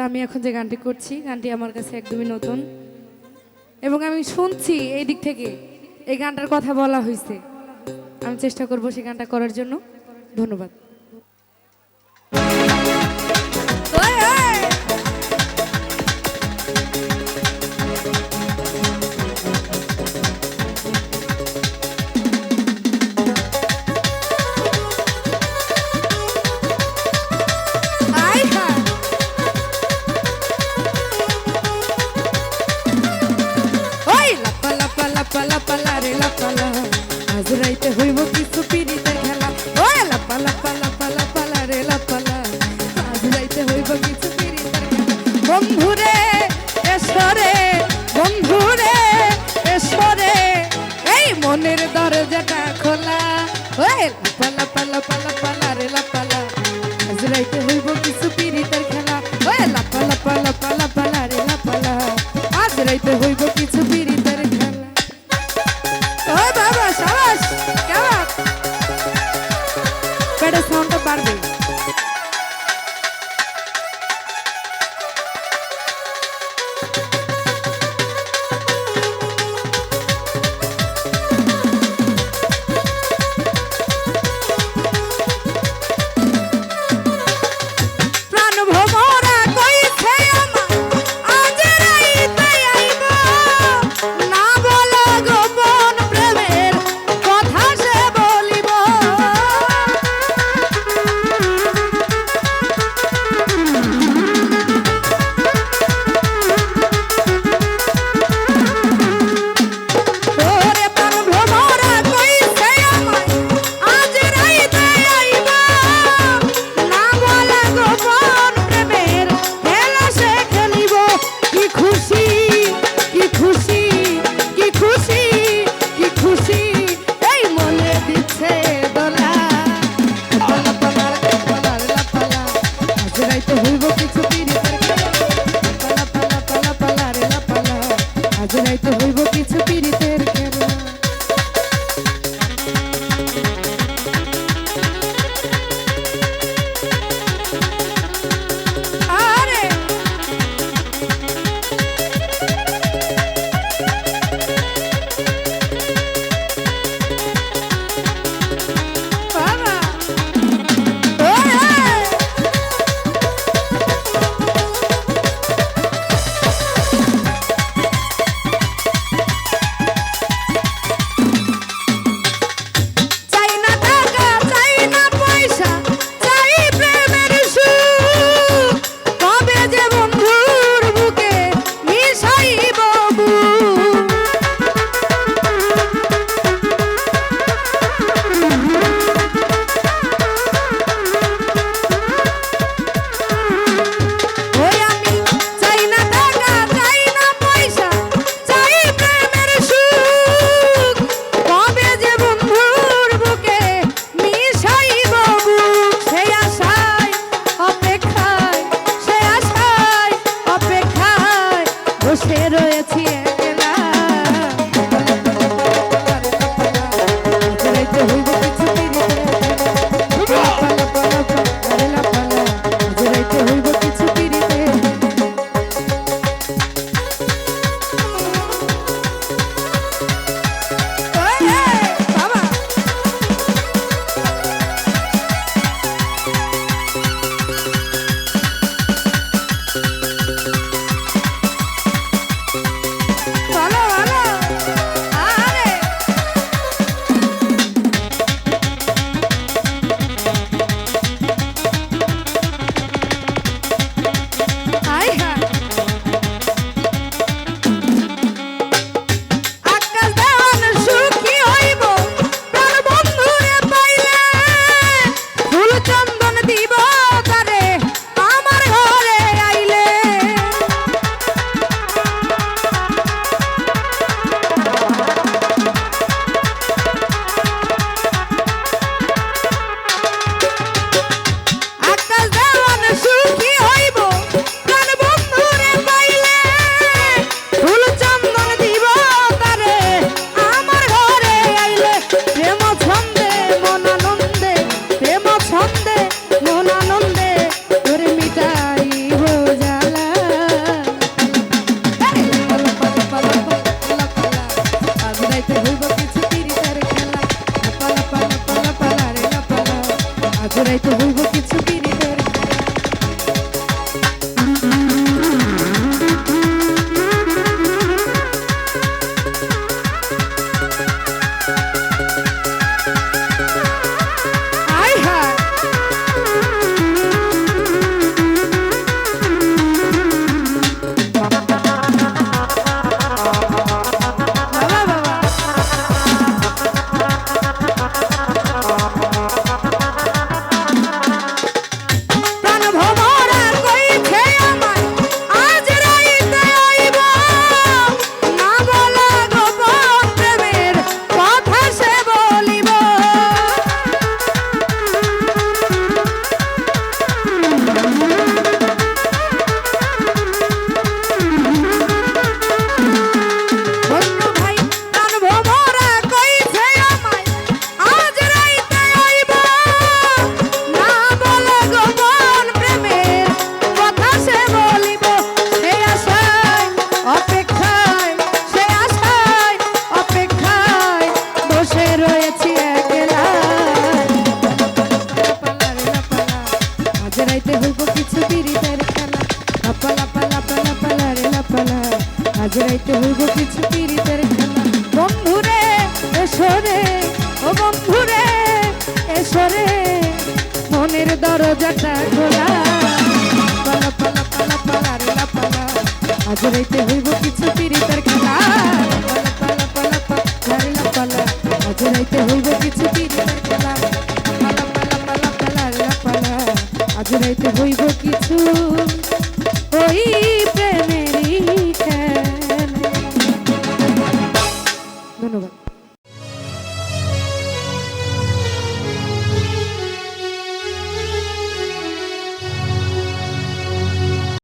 গানটা আমি এখন যে গানটি করছি, গানটি আমার কাছে একদমই নতুন। এবং আমি শুনছি এই দিক থেকে, এই গানটার কথা বলা হয়েছে। আমি চেষ্টা করব সেই গানটা করার জন্য। ধন্যবাদ। কিছু লাপা লাপা লাপা লাপা লারে লাপা লা। আজ রাইতে হইব কিছু পিড়িতের খেলা। বন্ধুরে এসরে বন্ধুরে এসরে মনের দরজাটা খোলা। ওই লাপা লাপা লারে লাপা বুঝে নাই তো জাটা ঘোড়া। পালা পালা পালা পালা রে পালা। আজ রাইতে হইব কিছু পিড়ি তার